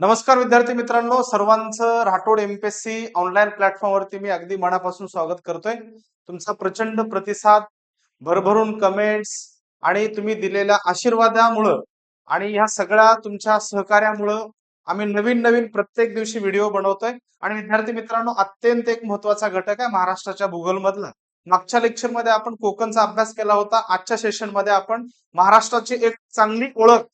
नमस्कार विद्यार्थी मित्रांनो सर्वांचं राठोड एमपीएससी ऑनलाईन प्लॅटफॉर्मवरती मी अगदी मनापासून स्वागत करतोय. तुमचा प्रचंड प्रतिसाद भरभरून कमेंट्स आणि तुम्ही दिलेल्या आशीर्वादामुळं आणि ह्या सगळ्या तुमच्या सहकार्यामुळं आम्ही नवीन नवीन प्रत्येक दिवशी व्हिडिओ बनवतोय. आणि विद्यार्थी मित्रांनो अत्यंत एक महत्त्वाचा घटक आहे महाराष्ट्राच्या भूगोलमधला. मागच्या लेक्चरमध्ये आपण कोकणचा अभ्यास केला होता. आजच्या सेशनमध्ये आपण महाराष्ट्राची एक चांगली ओळख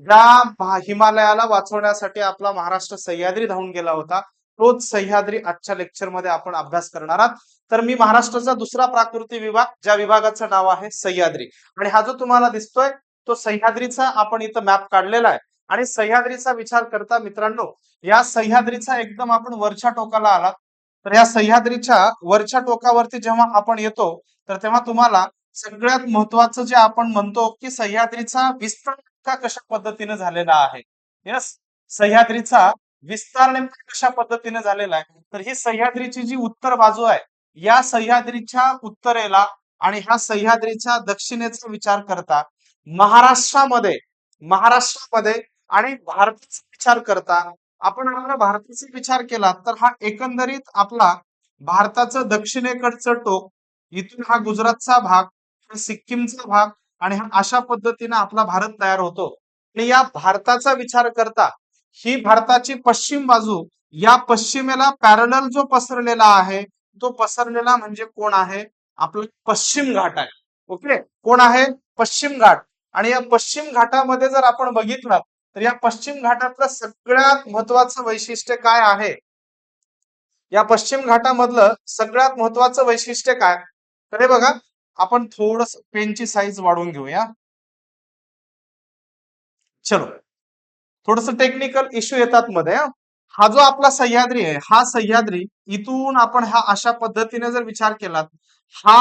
ज्या हिमालयाला वाचवण्यासाठी आपला महाराष्ट्र सह्याद्री धावून गेला होता. तोच सह्याद्री आजच्या लेक्चरमध्ये आपण अभ्यास करणार आहात. तर मी महाराष्ट्राचा दुसरा प्राकृतिक विभाग ज्या विभागाचं नाव आहे सह्याद्री. आणि हा जो तुम्हाला दिसतोय तो सह्याद्रीचा आपण इथं मॅप काढलेला आहे. आणि सह्याद्रीचा विचार करता मित्रांनो या सह्याद्रीचा एकदम आपण वरच्या टोकाला आलात. तर या सह्याद्रीच्या वरच्या टोकावरती जेव्हा आपण येतो तर तेव्हा तुम्हाला सगळ्यात महत्वाचं जे आपण म्हणतो की सह्याद्रीचा विस्तार नेमका कशा पद्धतीने झालेला आहे? यस. सह्याद्रीचा विस्तार नेमका कशा पद्धतीने झालेला आहे? तर ही सह्याद्रीची जी उत्तर बाजू आहे या सह्याद्रीच्या उत्तरेला आणि ह्या सह्याद्रीच्या दक्षिणेचा विचार करता महाराष्ट्रामध्ये महाराष्ट्रामध्ये आणि भारताचा विचार करता आपण आपला भारताचा विचार केला तर हा एकंदरीत आपला भारताचं दक्षिणेकडचं टोक इथून हा गुजरातचा भाग हा सिक्कीमचा भाग आणि हा अशा पद्धतीने आपला भारत तयार होतो. आणि या भारताचा विचार करता ही भारताची पश्चिम बाजू या पश्चिमेला पॅरल जो पसरलेला आहे तो पसरलेला म्हणजे कोण आहे? आपला पश्चिम घाट आहे. ओके? कोण आहे? पश्चिम घाट. आणि या पश्चिम घाटामध्ये जर आपण बघितलं तर या पश्चिम घाटातलं सगळ्यात महत्वाचं वैशिष्ट्य काय आहे? या पश्चिम घाटामधलं सगळ्यात महत्वाचं वैशिष्ट्य काय? तर हे बघा आपण थोडस पेनची साईज वाढवून घेऊया. चलो. थोडस टेक्निकल इश्यू येतात मध्ये हा. जो आपला सह्याद्री आहे हा सह्याद्री इथून आपण हा अशा पद्धतीने जर विचार केला हा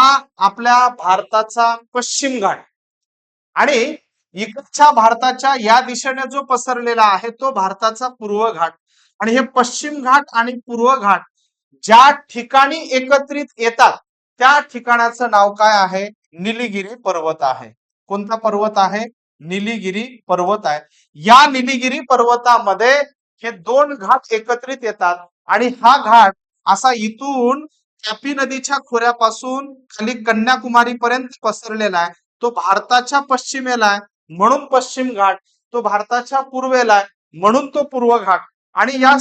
आपल्या भारताचा पश्चिम घाट आणि इकडच्या भारताच्या या दिशेने जो पसरलेला आहे तो भारताचा पूर्व घाट. आणि हे पश्चिम घाट आणि पूर्व घाट ज्या ठिकाणी एकत्रित येतात त्या ठिकाणाचं नाव काय आहे? निलीगिरी पर्वत आहे. कोणता पर्वत आहे? निलीगिरी पर्वत आहे. या निलीगिरी पर्वतामध्ये हे दोन घाट एकत्रित येतात आणि हा घाट असा इथून तापी नदीच्या खोऱ्यापासून खाली कन्याकुमारी पर्यंत पसरलेला आहे. तो भारताच्या पश्चिमेला आहे. म्हणून पश्चिम घाट तो भारताच्या पूर्वेला आहे. म्हणून तो पूर्व घाट. आणि या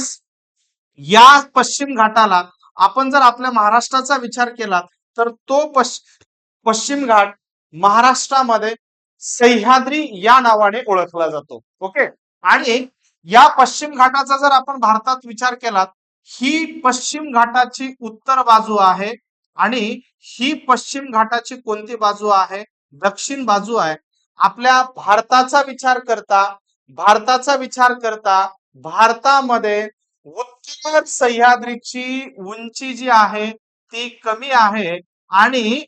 या पश्चिम घाटाला आपण जर आपल्या महाराष्ट्राचा विचार केला तर तो पश पश्चिम घाट महाराष्ट्रामध्ये सह्याद्री या नावाने ओळखला जातो. ओके? आणि या पश्चिम घाटाचा जर आपण भारतात विचार केला ही पश्चिम घाटाची उत्तर बाजू आहे आणि ही पश्चिम घाटाची कोणती बाजू आहे? दक्षिण बाजू आहे. आपल्या भारताचा विचार करता भारताचा विचार करता भारतामध्ये उत्तर सह्याद्रीची उंची जी आहे ती कमी आहे आणि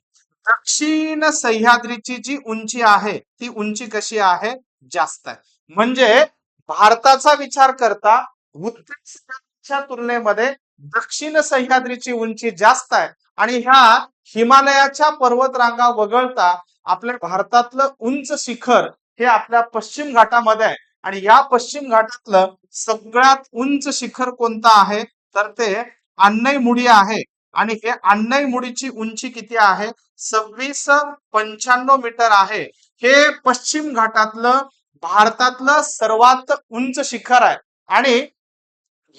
दक्षिण सह्याद्रीची जी उंची आहे ती उंची कशी आहे? जास्त आहे. म्हणजे भारताचा विचार करता उत्तर सह्याद्रीच्या तुलनेमध्ये दक्षिण सह्याद्रीची उंची जास्त आहे. आणि ह्या हिमालयाच्या पर्वतरांगा वगळता आपल्या भारतातलं उंच शिखर हे आपल्या पश्चिम घाटामध्ये आहे. आणि या पश्चिम घाटातलं सगळ्यात उंच शिखर कोणतं आहे? तर ते अन्नयमुडी आहे. आणि हे अन्नईमुडीची उंची किती आहे? सव्वीस पंच्याण्णव मीटर आहे. हे पश्चिम घाटातलं भारतातलं सर्वात उंच शिखर आहे. आणि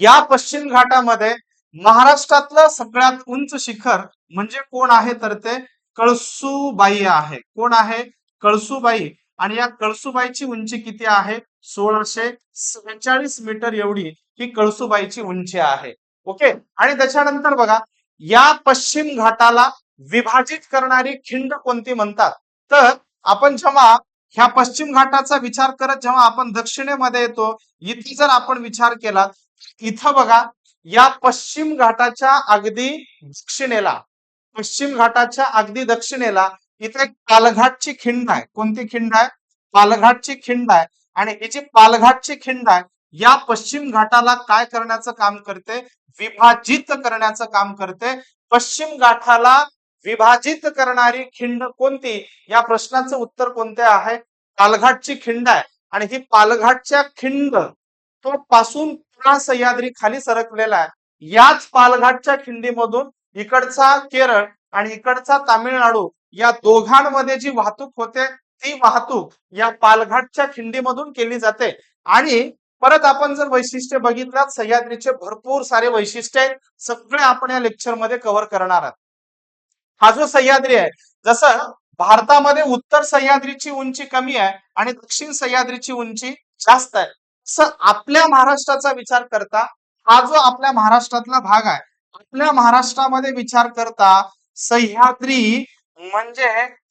या पश्चिम घाटामध्ये महाराष्ट्रातलं सगळ्यात उंच शिखर म्हणजे कोण आहे तर ते कळसूबाई आहे. कोण आहे? कळसूबाई. आणि या कळसूबाईची उंची किती आहे? सोळाशे सेहेचाळीस मीटर एवढी ही कळसूबाईची उंची आहे. ओके? आणि त्याच्यानंतर बघा या पश्चिम घाटाला विभाजित करणारी खिंड कोणती म्हणतात? तर आपण जेव्हा ह्या पश्चिम घाटाचा विचार करत जेव्हा आपण दक्षिणेमध्ये येतो इथे जर आपण विचार केला इथं बघा या पश्चिम घाटाच्या अगदी दक्षिणेला पश्चिम घाटाच्या अगदी दक्षिणेला इथे पालघाटची खिंड आहे. कोणती खिंड आहे? पालघाटची खिंड आहे. आणि ही जी पालघाटची खिंड आहे या पश्चिम घाटाला काय करण्याचं काम करते? विभाजित करण्याचं काम करते. पश्चिम घाटाला विभाजित करणारी खिंड कोणती? या प्रश्नाचं उत्तर कोणते आहे? पालघाटची खिंड आहे. आणि ही पालघाटच्या खिंड तो पासून पुन्हा सह्याद्री खाली सरकलेला आहे. याच पालघाटच्या खिंडीमधून इकडचा केरळ आणि इकडचा तामिळनाडू या दोघांमध्ये जी वाहतूक होते ती वाहतूक या पालघाटच्या खिंडीमधून केली जाते. आणि परत आपण जर वैशिष्ट्य बघितलं सह्याद्रीचे भरपूर सारे वैशिष्ट्य आहेत. सगळे आपण या लेक्चरमध्ये कव्हर करणार आहात. हा जो सह्याद्री आहे जसं भारतामध्ये उत्तर सह्याद्रीची उंची कमी आहे आणि दक्षिण सह्याद्रीची उंची जास्त आहे. तसं आपल्या महाराष्ट्राचा विचार करता हा जो आपल्या महाराष्ट्रातला भाग आहे आपल्या महाराष्ट्रामध्ये विचार करता सह्याद्री म्हणजे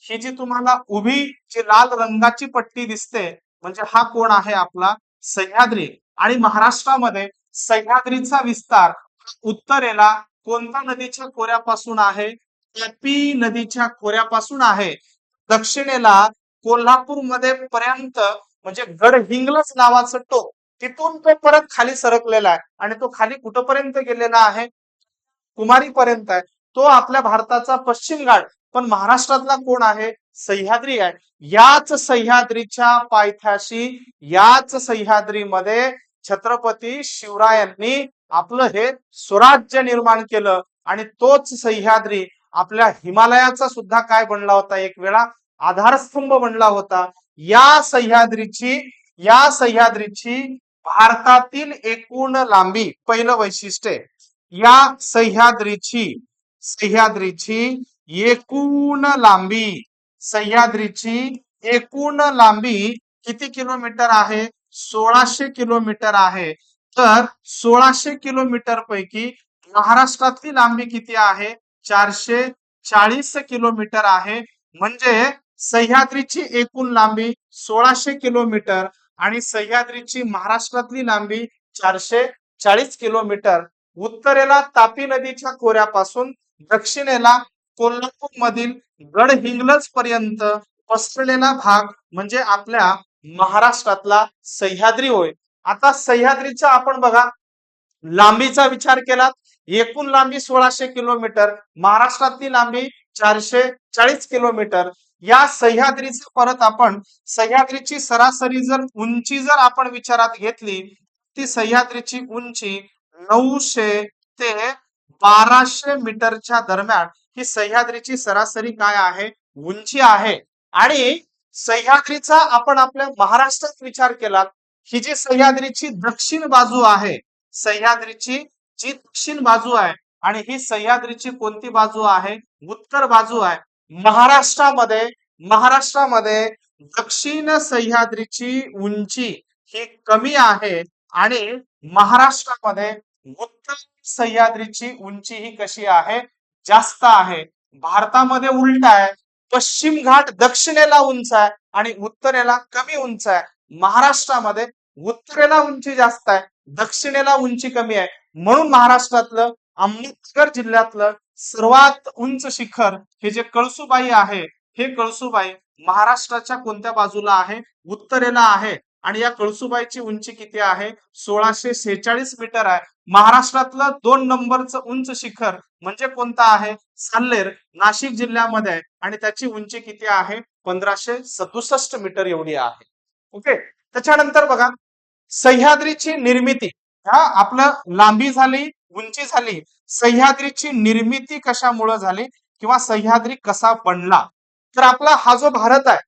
ही जी तुम्हाला उभी जी लाल रंगाची पट्टी दिसते म्हणजे हा कोण आहे आपला? सह्याद्री आणि महाराष्ट्रामध्ये सह्याद्रीचा विस्तार उत्तरेला कोणत्या नदीच्या खोऱ्यापासून आहे तापी नदीच्या खोऱ्यापासून आहे. दक्षिणेला कोल्हापूरमध्ये पर्यंत म्हणजे गडहिंग्लज नावाचं टोक तिथून तो परत खाली सरकलेला आहे आणि तो खाली कुठपर्यंत गेलेला आहे? कुमारीपर्यंत आहे. तो आपल्या भारताचा पश्चिम घाट पण महाराष्ट्रातला कोण आहे? सह्याद्री आहे. याच सह्याद्रीच्या पायथ्याशी याच सह्याद्रीमध्ये छत्रपती शिवरायांनी आपलं हे स्वराज्य निर्माण केलं आणि तोच सह्याद्री आपल्या हिमालयाचा सुद्धा काय बनला होता? एक वेळा आधारस्तंभ बनला होता. या सह्याद्रीची या सह्याद्रीची भारतातील एकूण लांबी पहिलं वैशिष्ट्य या सह्याद्रीची सह्याद्रीची एकूण लांबी सह्याद्रीची एकूण लांबी किती किलोमीटर आहे? सोळाशे किलोमीटर आहे. तर सोळाशे किलोमीटर पैकी महाराष्ट्रातली लांबी किती आहे? चारशे चाळीस किलोमीटर आहे. म्हणजे सह्याद्रीची एकूण लांबी सोळाशे किलोमीटर आणि सह्याद्रीची महाराष्ट्रातली लांबी चारशे चाळीस किलोमीटर. उत्तरेला तापी नदीच्या खोऱ्यापासून दक्षिणेला कोल्हापूर मधील गडहिंग्लज पर्यंत पसरलेला भाग म्हणजे आपल्या महाराष्ट्रातला सह्याद्री होय. आता सह्याद्रीचा आपण बघा लांबीचा विचार केला एकूण लांबी सोळाशे किलोमीटर महाराष्ट्रातली लांबी चारशे चाळीस किलोमीटर. या सह्याद्रीचं परत आपण सह्याद्रीची सरासरी जर उंची जर आपण विचारात घेतली ती सह्याद्रीची उंची नऊशे ते बाराशे मीटरच्या दरम्यान. ही सह्याद्रीची सरासरी काय आहे? उंची आहे. आणि सह्याद्रीचा आपण आपल्या महाराष्ट्रात विचार केला ही जी सह्याद्रीची दक्षिण बाजू आहे सह्याद्रीची जी दक्षिण बाजू आहे आणि ही सह्याद्रीची कोणती बाजू आहे? उत्तर बाजू आहे. महाराष्ट्रामध्ये महाराष्ट्रामध्ये दक्षिण सह्याद्रीची उंची ही कमी आहे आणि महाराष्ट्रामध्ये उत्तर सह्याद्रीची उंची ही कशी आहे? जास्त आहे. भारतामध्ये उलट आहे. पश्चिम घाट दक्षिणेला उंच आहे आणि उत्तरेला कमी उंच आहे. महाराष्ट्रामध्ये उत्तरेला उंची जास्त आहे दक्षिणेला उंची कमी आहे. म्हणून महाराष्ट्रातलं अमृतसर जिल्ह्यातलं सर्वात उंच शिखर हे जे कळसुबाई आहे हे कळसुबाई महाराष्ट्राच्या कोणत्या बाजूला आहे? उत्तरेला आहे. आणि या कळसुबाईची उंची किती आहे? सोळाशे सेहेचाळीस मीटर आहे. महाराष्ट्रातलं दोन नंबरचं उंच शिखर म्हणजे कोणतं आहे? साल्लेर नाशिक जिल्ह्यामध्ये आहे. आणि त्याची उंची किती आहे? पंधराशे सदुसष्ट मीटर एवढी आहे. ओके? त्याच्यानंतर बघा सह्याद्रीची निर्मिती. हा आपलं लांबी झाली उंची झाली. सह्याद्रीची निर्मिती कशामुळे झाली? किंवा सह्याद्री कसा बनला? तर आपला हा जो भारत आहे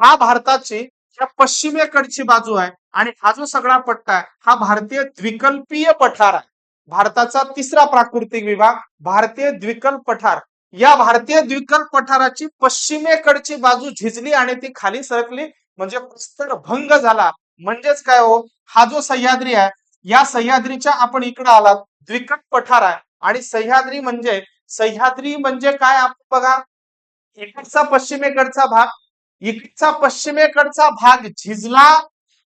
हा भारताची या पश्चिमेकडची बाजू आहे आणि हा जो सगळा पट्टा आहे हा भारतीय द्विकल्पीय पठार आहे. भारताचा तिसरा प्राकृतिक विभाग भारतीय द्विकल्प पठार. या भारतीय द्विकल्प पठाराची पश्चिमेकडची बाजू झिजली आणि ती खाली सरकली म्हणजे प्रस्तर भंग झाला. म्हणजेच काय हो? हा जो सह्याद्री आहे या सह्याद्रीच्या आपण इकडे आलात द्विकट पठार आहे. आणि सह्याद्री म्हणजे सह्याद्री म्हणजे काय आपण बघा? इकडचा पश्चिमेकडचा भाग इकडचा पश्चिमेकडचा भाग झिजला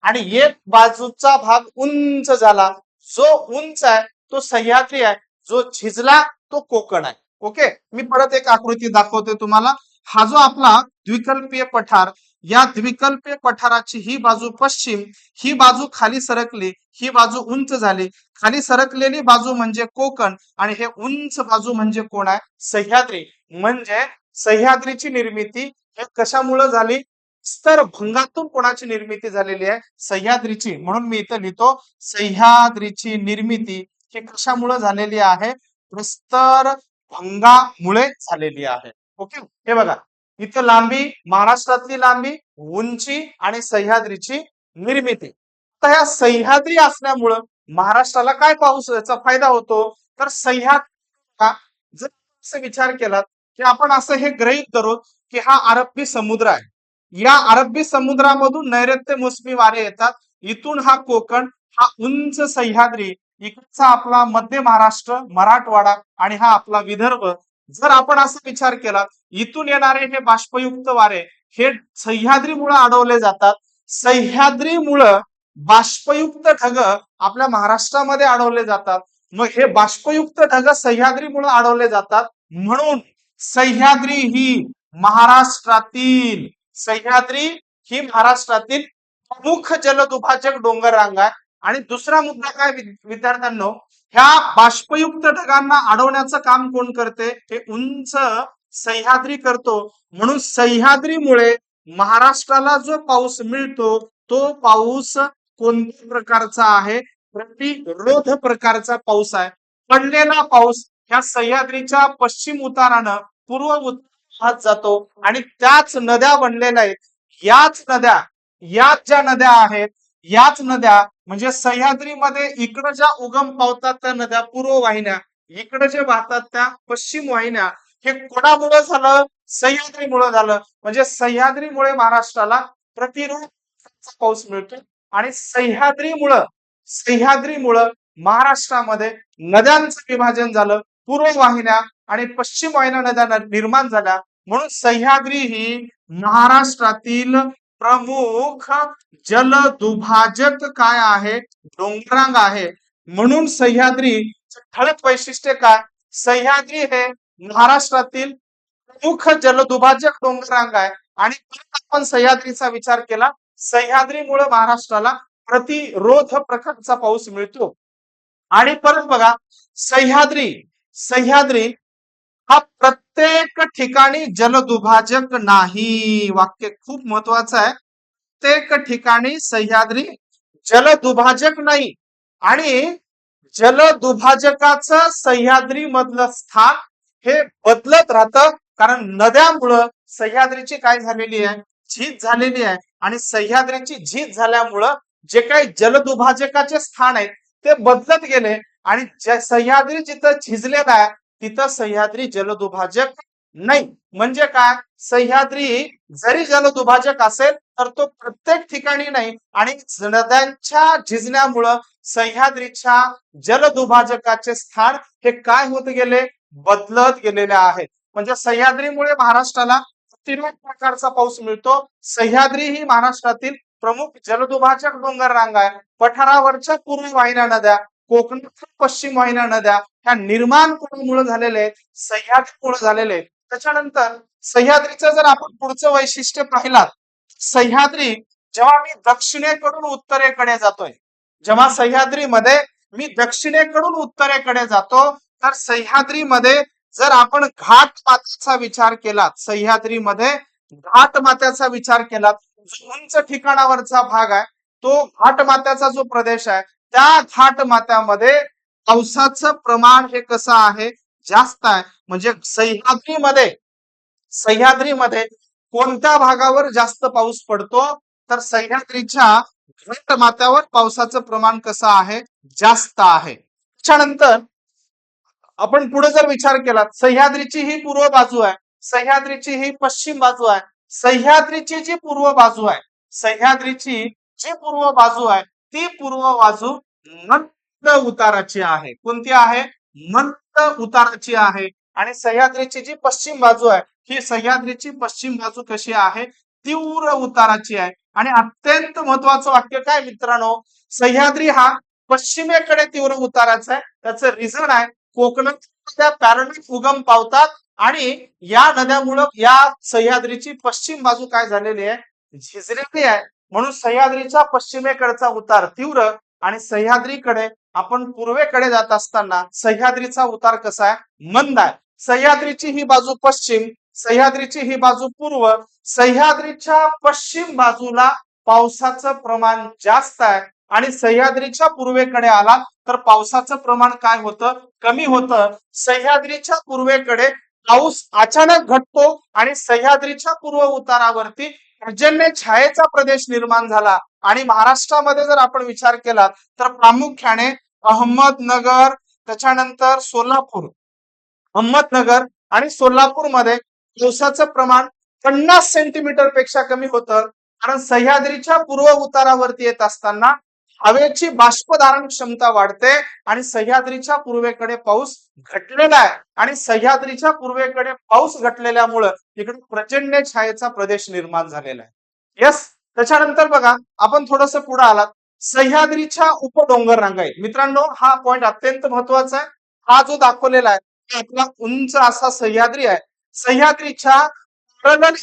आणि एक बाजूचा भाग उंच झाला. जो उंच आहे तो सह्याद्री आहे. जो झिजला तो कोकण आहे. ओके? मी परत एक आकृती दाखवते तुम्हाला. हा जो आपला द्विकल्पीय पठार या द्विकल्पीय पठाराची ही बाजू पश्चिम ही बाजू खाली सरकली ही बाजू उंच झाली. खाली सरकलेली बाजू म्हणजे कोकण आणि हे उंच बाजू म्हणजे कोण आहे? सह्याद्री. म्हणजे सह्याद्रीची निर्मिती हे कशामुळे झाली? स्तर भंगातून कोणाची निर्मिती झालेली आहे? सह्याद्रीची. म्हणून मी इथं लिहितो सह्याद्रीची निर्मिती ही कशामुळे झालेली आहे? प्रस्तर भंगामुळे झालेली आहे. ओके? हे बघा. इथं लांबी महाराष्ट्रातली लांबी उंची आणि सह्याद्रीची निर्मिती. आता ह्या सह्याद्री असल्यामुळं महाराष्ट्राला काय पाऊस याचा फायदा होतो? तर सह्याद्री जर असं विचार केला की आपण असं हे ग्रहित धरू की हा अरबी समुद्र आहे. या अरबी समुद्रामधून नैऋत्य मोसमी वारे येतात. इथून हा कोकण हा उंच सह्याद्री इकडचा आपला मध्य महाराष्ट्र मराठवाडा आणि हा आपला विदर्भ. जर आपण असा विचार केला इथून येणारे हे बाष्पयुक्त वारे हे सह्याद्रीमुळे अडवले जातात. सह्याद्रीमुळं बाष्पयुक्त ढग आपल्या महाराष्ट्रामध्ये अडवले जातात. मग हे बाष्पयुक्त ढग सह्याद्रीमुळे अडवले जातात. म्हणून सह्याद्री ही महाराष्ट्रातील सह्याद्री ही महाराष्ट्रातील प्रमुख जलदुभाजक डोंगर रांग आहे. आणि दुसरा मुद्दा काय विद्यार्थ्यांनो ह्या बाष्पयुक्त ढगांना अडवण्याचं काम कोण करते? हे उंच सह्याद्री करतो. म्हणून सह्याद्रीमुळे महाराष्ट्राला जो पाऊस मिळतो तो पाऊस कोणत्या प्रकारचा आहे? प्रतिरोध प्रकारचा पाऊस आहे. पडलेला पाऊस ह्या सह्याद्रीच्या पश्चिम उतारानं पूर्व उत्तरात जातो आणि त्याच नद्या बनलेल्या आहेत. याच नद्या याच ज्या नद्या आहेत याच नद्या म्हणजे सह्याद्रीमध्ये इकडं ज्या उगम पावतात त्या नद्या पूर्व वाहिन्या इकडे जे वाहतात त्या पश्चिम वाहिन्या हे कोणामुळे झालं? सह्याद्रीमुळे झालं. म्हणजे सह्याद्रीमुळे महाराष्ट्राला प्रतिरोध पाऊस मिळतो आणि सह्याद्रीमुळं सह्याद्रीमुळं महाराष्ट्रामध्ये नद्यांचं विभाजन झालं पूर्व वाहिन्या आणि पश्चिम वायना नद्या निर्माण झाल्या. म्हणून सह्याद्री ही महाराष्ट्रातील प्रमुख जलदुभाजक काय आहे? डोंगरांग आहे. म्हणून सह्याद्री ठळक वैशिष्ट्य काय? सह्याद्री हे महाराष्ट्रातील प्रमुख जलदुभाजक डोंगरांग आहे. आणि आपण सह्याद्रीचा विचार केला सह्याद्रीमुळे महाराष्ट्राला प्रतिरोध प्रकारचा पाऊस मिळतो. आणि परत बघा सह्याद्री सह्याद्री हा प्रत्येक ठिकाणी जलदुभाजक नाही. वाक्य खूप महत्वाचं आहे. प्रत्येक ठिकाणी सह्याद्री जलदुभाजक नाही. आणि जलदुभाजकाचं सह्याद्री मधलं स्थान हे बदलत राहतं. कारण नद्यामुळं सह्याद्रीची काय झालेली आहे? झीज झालेली आहे. आणि सह्याद्रीची झीज झाल्यामुळं जे काही जलदुभाजकाचे स्थान आहे ते बदलत गेले. आणि सह्याद्री जिथं झिजलेला आहे तिथं सह्याद्री जलदुभाजक नाही. म्हणजे काय? सह्याद्री जरी जलदुभाजक असेल तर तो प्रत्येक ठिकाणी नाही. आणि नद्यांच्या झिजण्यामुळं सह्याद्रीच्या जलदुभाजकाचे स्थान हे काय होत गेले? बदलत गेलेले आहेत म्हणजे सह्याद्रीमुळे महाराष्ट्राला प्रतिरोध प्रकारचा पाऊस मिळतो. सह्याद्री ही महाराष्ट्रातील प्रमुख जलदुभाजक डोंगर रांग आहे. पठारावरच्या पूर्वी वाहिन्या नद्या कोकणातील पश्चिम वाहिन्या नद्या ह्या निर्माण कोणामुळे झालेले आहेत सह्याद्रीमुळे झालेले आहेत. त्याच्यानंतर सह्याद्रीचं जर आपण पुढचं वैशिष्ट्य पाहिलात सह्याद्री जेव्हा मी दक्षिणेकडून उत्तरेकडे जातोय जेव्हा सह्याद्रीमध्ये मी दक्षिणेकडून उत्तरेकडे जातो तर सह्याद्रीमध्ये जर आपण घाट मात्याचा विचार केला सह्याद्रीमध्ये घाट मात्याचा विचार केला जो उंच ठिकाणावरचा भाग आहे तो घाट मात्याचा जो प्रदेश आहे त्या घाट मात्यामध्ये पावसाचं प्रमाण हे कसं आहे? जास्त आहे. म्हणजे सह्याद्रीमध्ये सह्याद्रीमध्ये कोणत्या भागावर जास्त पाऊस पडतो? तर सह्याद्रीच्या घाट मात्यावर पावसाचं प्रमाण कसं आहे? जास्त आहे. त्याच्यानंतर आपण पुढे जर विचार केला सह्याद्रीची ही पूर्व बाजू आहे. सह्याद्रीची ही पश्चिम बाजू आहे. सह्याद्रीची जी पूर्व बाजू आहे सह्याद्रीची जी पूर्व बाजू आहे ती पूर्व बाजू मंद उताराची आहे. कोणती आहे? मंद उताराची आहे. आणि सह्याद्रीची जी पश्चिम बाजू आहे ही सह्याद्रीची पश्चिम बाजू कशी आहे? तीव्र उताराची आहे. आणि अत्यंत महत्वाचं वाक्य काय मित्रांनो? सह्याद्री हा पश्चिमेकडे तीव्र उताराचा आहे. त्याचं रिझन आहे कोकणात त्या उगम पावतात आणि या नद्यामुळं या सह्याद्रीची पश्चिम बाजू काय झालेली आहे? झिजलेली आहे. म्हणून सह्याद्रीच्या पश्चिमेकडचा उतार तीव्र आणि सह्याद्रीकडे आपण पूर्वेकडे जात असताना सह्याद्रीचा उतार कसा आहे? मंद आहे. सह्याद्रीची ही बाजू पश्चिम सह्याद्रीची ही बाजू पूर्व सह्याद्रीच्या पश्चिम बाजूला पावसाचं प्रमाण जास्त आहे आणि सह्याद्रीच्या पूर्वेकडे आला तर पावसाचं प्रमाण काय होतं? कमी होतं. सह्याद्रीच्या पूर्वेकडे पाऊस अचानक घटतो आणि सह्याद्रीच्या पूर्व उतारावरती पर्जन्य छायेचा प्रदेश निर्माण झाला. आणि महाराष्ट्रामध्ये जर आपण विचार केला तर प्रामुख्याने अहमदनगर त्याच्यानंतर सोलापूर. अहमदनगर आणि सोलापूरमध्ये पावसाचं प्रमाण पन्नास सेंटीमीटरपेक्षा कमी होतं. कारण सह्याद्रीच्या पूर्व उतारावरती येत असताना हवेची बाष्पधारण क्षमता वाढते आणि सह्याद्रीच्या पूर्वेकडे पाऊस घटलेला आहे. आणि सह्याद्रीच्या पूर्वेकडे पाऊस घटलेल्यामुळं इकडे प्रचंड छायेचा प्रदेश निर्माण झालेला आहे. यस त्याच्यानंतर बघा आपण थोडस पुढे आलात. सह्याद्रीच्या उपडोंगर रांगा आहेत मित्रांनो हा पॉइंट अत्यंत महत्त्वाचा आहे. हा जो दाखवलेला आहे आपला उंच असा सह्याद्री आहे. सह्याद्रीच्या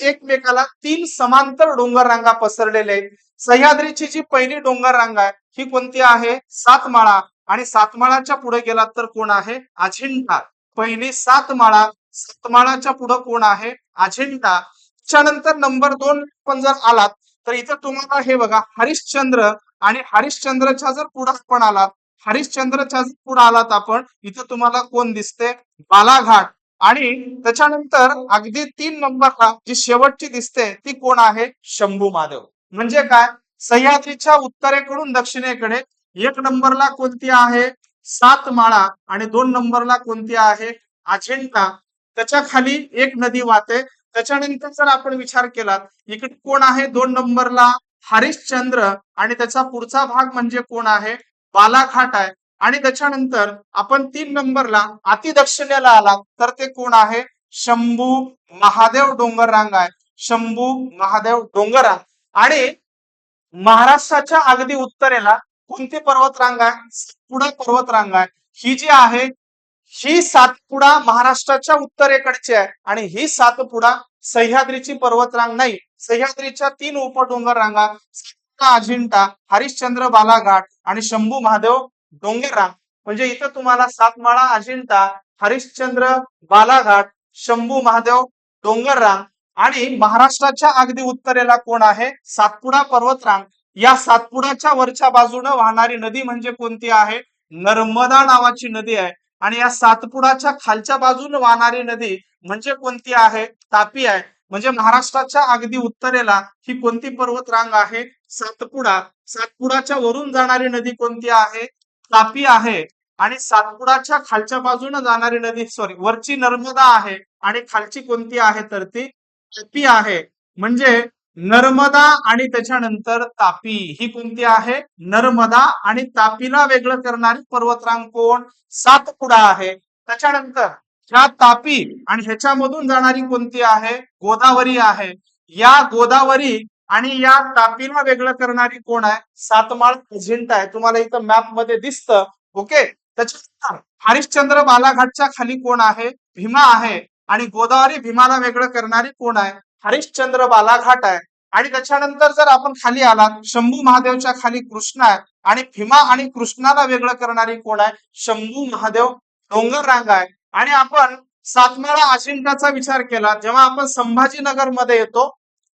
एकमेकाला तीन समांतर डोंगर रांगा पसरलेल्या आहेत. सह्याद्रीची जी पहिली डोंगर रांगा आहे ही कोणती आहे? सातमाळा. आणि सातमाळाच्या पुढे गेलात तर कोण आहे? अजिंठा. पहिली सातमाळा. सातमाळाच्या पुढे कोण आहे? अजिंठा. त्याच्यानंतर नंबर दोन पण जर आलात तर इथं तुम्हाला हे बघा हरिश्चंद्र आणि हरिश्चंद्रच्या जर पुढे आपण आलात हरिश्चंद्रच्या जर पुढे आलात आपण इथं तुम्हाला कोण दिसते? बालाघाट. आणि त्याच्यानंतर अगदी तीन नंबरला जी शेवटची दिसते ती कोण आहे? शंभू महादेव म्हणजे काय? सह्याद्रीच्या उत्तरेकडून दक्षिणेकडे. एक नंबरला कोणती आहे? सात माळा आणि दोन नंबरला कोणती आहे? अजिंठा. त्याच्याखाली एक नदी वाहते. त्याच्यानंतर जर आपण विचार केला इकडे कोण आहे? दोन नंबरला हरिश्चंद्र आणि त्याचा पुढचा भाग म्हणजे कोण आहे? बालाघाट आहे. आणि त्याच्यानंतर आपण तीन नंबरला अतिदक्षिणेला आलात आला तर ते कोण आहे? शंभू महादेव डोंगर रांग आहे. शंभू महादेव डोंगर आणि महाराष्ट्राच्या अगदी उत्तरेला कोणती पर्वतरांग आहे सातपुडा पर्वतरांग आहे ही जी आहे ही सातपुडा महाराष्ट्राच्या उत्तरेकडची आहे आणि ही सातपुडा सह्याद्रीची पर्वतरांग नाही. सह्याद्रीच्या तीन उपडोंगर रांगा अजिंठा हरिश्चंद्र बालाघाट आणि शंभू महादेव डोंगर रांग म्हणजे इथं तुम्हाला सातमाळा अजिंठा हरिश्चंद्र बालाघाट शंभू महादेव डोंगर रांग आणि महाराष्ट्राच्या अगदी उत्तरेला कोण आहे? सातपुडा पर्वतरांग. या सातपुडाच्या वरच्या बाजूनं वाहणारी नदी म्हणजे कोणती आहे? नर्मदा नावाची नदी आहे. आणि या सातपुडाच्या खालच्या बाजून वाहणारी नदी म्हणजे कोणती आहे? तापी आहे. म्हणजे महाराष्ट्राच्या अगदी उत्तरेला ही कोणती पर्वत रांग आहे? सातपुडा. सातपुडाच्या वरून जाणारी नदी कोणती आहे? तापी आहे. आणि सातपुडाच्या खालच्या बाजूने जाणारी नदी सॉरी वरची नर्मदा आहे. आणि खालची कोणती आहे तर ती तापी आहे. म्हणजे नर्मदा आणि त्याच्यानंतर तापी. ही कोणती आहे? नर्मदा आणि तापीला वेगळं करणारी पर्वतरांग कोण? सातपुडा आहे. त्याच्यानंतर ह्या तापी आणि ह्याच्यामधून जाणारी कोणती आहे? गोदावरी आहे. या गोदावरी आणि या तापीला वेगळं करणारी कोण आहे? सातमाळ अजिंठा आहे. तुम्हाला इथं मॅपमध्ये दिसतं. ओके त्याच्यानंतर हरिश्चंद्र बालाघाटच्या खाली कोण आहे? भीमा आहे. आणि गोदावरी भीमाला वेगळं करणारी कोण आहे? हरिश्चंद्र बालाघाट आहे. आणि त्याच्यानंतर जर आपण खाली आलात शंभू महादेवच्या खाली कृष्ण आहे. आणि भीमा आणि कृष्णाला वेगळं करणारी कोण आहे? शंभू महादेव डोंगर रांग आहे. आणि आपण सातमाळा अजिंठाचा विचार केला. जेव्हा आपण संभाजीनगरमध्ये येतो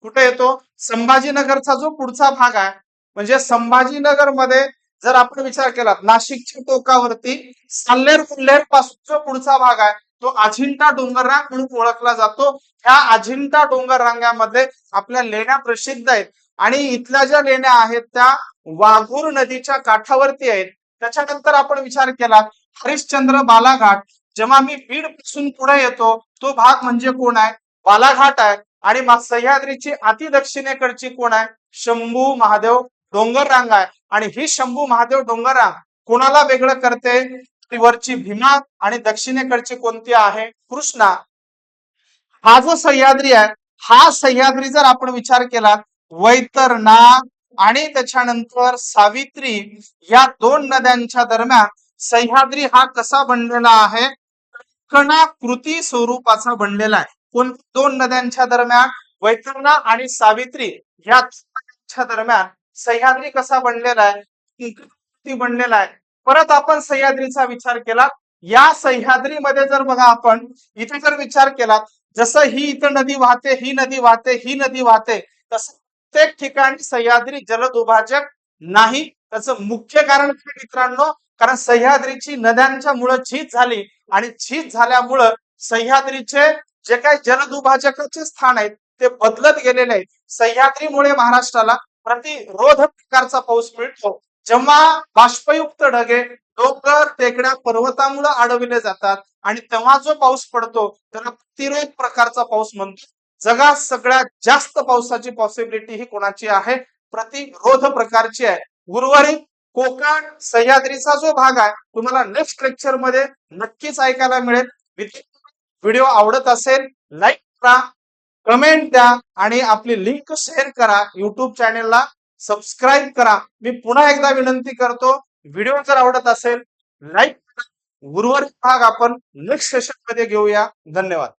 कुठे येतो? संभाजीनगरचा जो पुढचा भाग आहे म्हणजे संभाजीनगरमध्ये जर आपण विचार केला नाशिकच्या टोकावरती साल्लेर कुल्हेरपासून जो पुढचा भाग आहे तो अजिंठा डोंगररांग म्हणून ओळखला जातो. ह्या अजिंठा डोंगर रांगामध्ये आपल्या लेण्या प्रसिद्ध आहेत. आणि इथल्या ज्या लेण्या आहेत त्या वाघूर नदीच्या काठावरती आहेत. त्याच्यानंतर आपण विचार केला हरिश्चंद्र बालाघाट जेव्हा मी बीडपासून पुढे येतो तो भाग म्हणजे कोण आहे? बालाघाट आहे. आणि मग सह्याद्रीची अति दक्षिणेकडची कोण आहे? शंभू महादेव डोंगर रांग आहे. आणि ही शंभू महादेव डोंगर रांग कोणाला वेगळं करते? वरची भीमा आणि दक्षिणेकडची कोणती आहे? कृष्णा. हा जो सह्याद्री आहे हा सह्याद्री जर आपण विचार केला वैतरणा आणि त्याच्यानंतर सावित्री या दोन नद्यांच्या दरम्यान सह्याद्री हा कसा बनलेला आहे? कणाकृती स्वरूपाचा बनलेला आहे. कोण दोन नद्यांच्या दरम्यान वैतरणा आणि सावित्री या दरम्यान सह्याद्री कसा बनलेला आहे? बनलेला आहे. परत आपण सह्याद्रीचा विचार केला. या सह्याद्रीमध्ये जर बघा आपण इथे जर विचार केला जसं ही इथं नदी वाहते ही नदी वाहते ही नदी वाहते तसं प्रत्येक ठिकाणी सह्याद्री जलदुभाजक नाही. त्याचं मुख्य कारण काय मित्रांनो? कारण सह्याद्रीची नद्यांच्या मुळे झीज झाली आणि झीज झाल्यामुळं सह्याद्रीचे जे काही जलदुभाजकाचे स्थान आहेत ते बदलत गेलेले आहेत. सह्याद्रीमुळे महाराष्ट्राला प्रतिरोध प्रकारचा पाऊस मिळतो. जेव्हा बाष्पयुक्त ढगे डोंगर टेकड्या पर्वतामुळे अडविले जातात आणि तेव्हा जो पाऊस पडतो त्याला प्रतिरोध प्रकारचा पाऊस म्हणतो. जगात सगळ्यात जास्त पावसाची पॉसिबिलिटी ही कोणाची आहे? प्रतिरोध प्रकारची आहे. उर्वरित कोकण सह्याद्रीचा जो भाग आहे तुम्हाला नेक्स्ट लेक्चरमध्ये नक्कीच ऐकायला मिळेल. व्हिडिओ आवडत असेल लाईक करा कमेंट द्या आणि आपली लिंक शेअर करा. युट्यूब चॅनेलला सबस्क्राईब करा. मी पुन्हा एकदा विनंती करतो व्हिडिओ जर आवडत असेल लाईक उर्वरित भाग आपण नेक्स्ट सेशनमध्ये घेऊया. धन्यवाद.